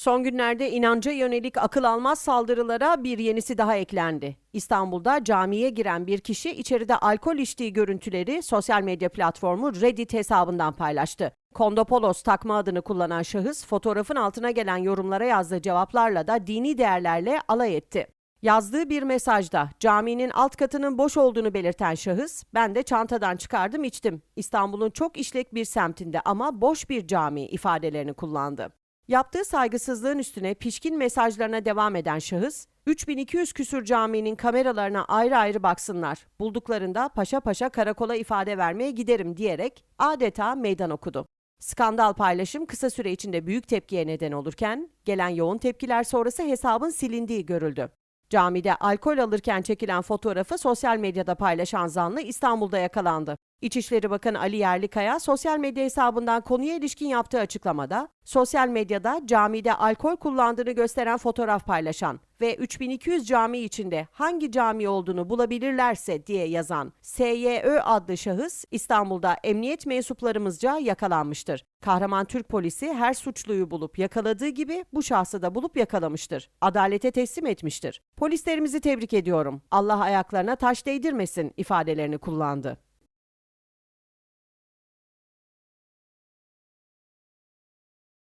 Son günlerde inanca yönelik akıl almaz saldırılara bir yenisi daha eklendi. İstanbul'da camiye giren bir kişi içeride alkol içtiği görüntüleri sosyal medya platformu Reddit hesabından paylaştı. Kondopolos takma adını kullanan şahıs fotoğrafın altına gelen yorumlara yazdığı cevaplarla da dini değerlerle alay etti. Yazdığı bir mesajda caminin alt katının boş olduğunu belirten şahıs, ben de çantadan çıkardım içtim. İstanbul'un çok işlek bir semtinde ama boş bir cami ifadelerini kullandı. Yaptığı saygısızlığın üstüne pişkin mesajlarına devam eden şahıs, 3200 küsür caminin kameralarına ayrı ayrı baksınlar. Bulduklarında paşa paşa karakola ifade vermeye giderim diyerek adeta meydan okudu. Skandal paylaşım kısa süre içinde büyük tepkiye neden olurken, gelen yoğun tepkiler sonrası hesabın silindiği görüldü. Camide alkol alırken çekilen fotoğrafı sosyal medyada paylaşan zanlı İstanbul'da yakalandı. İçişleri Bakanı Ali Yerlikaya sosyal medya hesabından konuya ilişkin yaptığı açıklamada, sosyal medyada camide alkol kullandığını gösteren fotoğraf paylaşan ve 3200 cami içinde hangi cami olduğunu bulabilirlerse diye yazan SYÖ adlı şahıs İstanbul'da emniyet mensuplarımızca yakalanmıştır. Kahraman Türk polisi her suçluyu bulup yakaladığı gibi bu şahsı da bulup yakalamıştır. Adalete teslim etmiştir. Polislerimizi tebrik ediyorum. Allah ayaklarına taş değdirmesin ifadelerini kullandı.